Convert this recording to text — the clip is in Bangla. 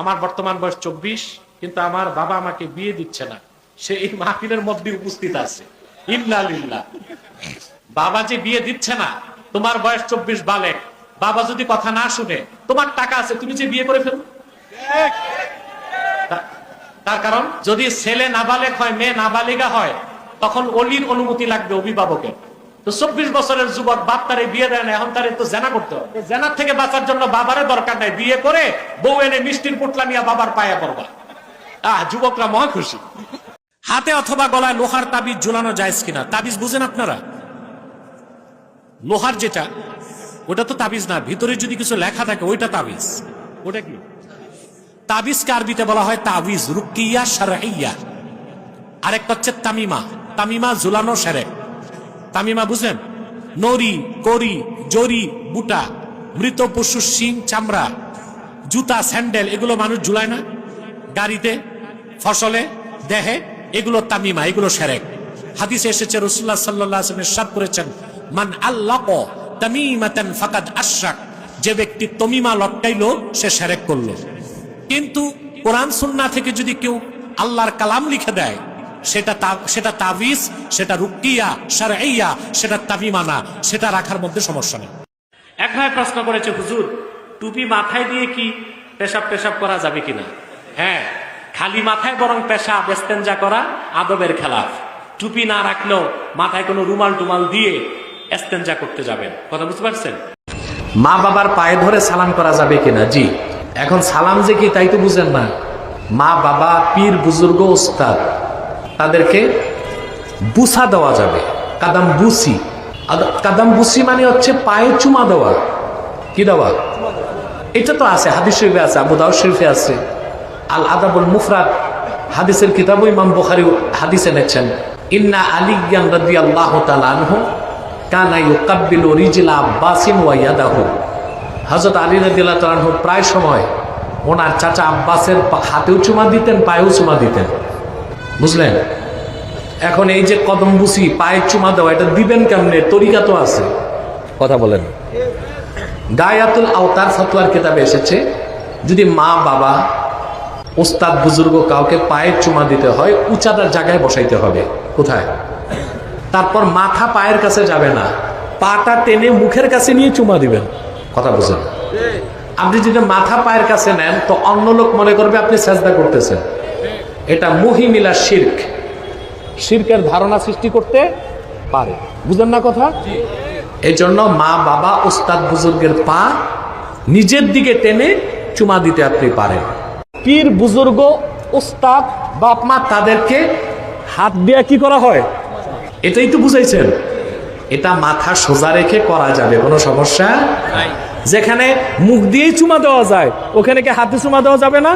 আমার বর্তমান বয়স চব্বিশ, কিন্তু আমার বাবা আমাকে বিয়ে দিচ্ছে না। সে এই মাহফিলের মধ্যে উপস্থিত আছে। ইল্লালিল্লাহ বাবা যে বিয়ে দিচ্ছে না, তোমার বয়স চব্বিশ বালে। বাবা যদি কথা না শুনে, তোমার টাকা আছে, তুমি যে বিয়ে করে ফেলো? তার কারণ, যদি ছেলে নাবালেক হয়, মেয়ে নাবালিকা হয়, তখন অলির অনুমতি লাগবে অভিভাবকের। তো চব্বিশ বছরের যুবক বাপ তারে বিয়ে দেয় না, এখন তারে তো জেনা করতে হবে। জেনার থেকে বাঁচার জন্য বাবারে দরকার নাই। বিয়ে করে বউ এনে মিষ্টির পুটলা নিয়ে বাবার পায়ে পড়বা। আহ, যুবকরা মহা খুশি। হাতে অথবা গলায় লোহার তাবিজ ঝুলানো যায় কিনা? তাবিজ বুঝেন আপনারা? লোহার যেটা, ওটা তো তাবিজ না। ভিতরে যদি কিছু লেখা থাকে, ওইটা তাবিজ। ওটা কি? তাবিজকে আরবিতে বলা হয়? তাবিজ। রুকিয়া সারাইয়া আরেকটা হচ্ছে তামিমা। তামিমা ঝুলানো সেরে তামিমা বুঝলেন নরি করি জরি বুটা, মৃত পশুর শিং, চামড়া, জুতা, স্যান্ডেল, এগুলো মানুষ ঝুলায় না? গাড়িতে, ফসলে, দেহে, এগুলো তামিমা, এগুলো সেরেক। হাদিসে এসেছে রসুল্লাহ সাল্লাহ আসলামের সাদ করেছেন, মান আল্লাহ তামিমাতান ফাকাদ আশরাক যে ব্যক্তি তমিমা লটকাইলো, সে সেরেক করল। কিন্তু কোরআন সুন্না থেকে যদি কেউ আল্লাহর কালাম লিখে দেয় সেটা তা- সেটা তাবিজ সেটা রুকিয়া সারাইয়া সেটা তাবিমানা সেটা রাখার মধ্যে সমস্যা নেই। এক ভাই প্রশ্ন করেছে হুজুর টুপি মাথায় দিয়ে কি পেশাব পেশাব করা যাবে কিনা? হ্যাঁ খালি মাথায় বরং পেশাব এস্তেঞ্জা করা আদবের খেলাফ। টুপি না রাখলেও মাথায় কোনো রুমাল টুমাল দিয়ে এস্তেঞ্জা করতে যাবেন। কথা বুঝতে পারছেন? মা বাবার পায়ে ধরে সালাম করা যাবে কিনা? জি। এখন সালাম যে কি তাই তো বুঝেন না। মা বাবা পীর বুজুর্গ ওস্তাদ। তাদেরকে বুসা দেওয়া যাবে। কাদাম বুসি। কাদাম বুসি মানে হচ্ছে পায়ে চুমা দেওয়া। কি দেওয়া? এটা তো আছে, হাদিস শরীফে আছে, আবু দাউদ শরীফে আছে। আল আদাবুল মুফরাদ, হাদিসের কিতাব ইমাম বুখারী হাদিস এনেছেন। ইন্না আলিয়ান রাদিয়াল্লাহু তাআলা আনহু কানা ইউকাব্বিলু রিজলা আব্বাসিন ওয়া ইয়াদাহু। হযরত আলী রাদিয়াল্লাহু তাআলা আনহু প্রায় সময় ওনার চাচা আব্বাসের হাতেও চুমা দিতেন, পায়েও চুমা দিতেন। বুঝলেন? এখন এই যে কদম বুসি পায়ে চুমা দেওয়া এটা দিবেন কেমনে? তরিকা তো আছে। কথা বলেন। গায়াতুল আওতার ফতোয়ার কিতাবে এসেছে যদি মা বাবা ওস্তাদ বুজুর্গ কাউকে পায়ে চুমা দিতে হয় উঁচাদার জায়গায় বসাইতে হবে। কোথায়? তারপর মাথা পায়ের কাছে যাবে না পাটা টেনে মুখের কাছে নিয়ে চুমা দিবেন। কথা বুঝেন? আপনি যদি মাথা পায়ের কাছে নেন তো অন্য লোক মনে করবে আপনি চেষ্টা করতেছেন। এটা মহিমিলা শির্ক। শির্কের ধারণা সৃষ্টি করতে পারে। বুঝেন না কথা? এই জন্য মা বাবা ওস্তাদ বুজুর্গের পা নিজের দিকে টেনে চুমা দিতে আপনি পারেন। পীর বুজুর্গ ওস্তাদ বাপ মা তাদেরকে হাত দিয়ে কি করা হয়? এটাই তো বুঝাইছেন। এটা মাথা সোজা রেখে করা যাবে কোনো সমস্যা যেখানে মুখ দিয়েই চুমা দেওয়া যায় ওখানে কি হাতে চুমা দেওয়া যাবে না?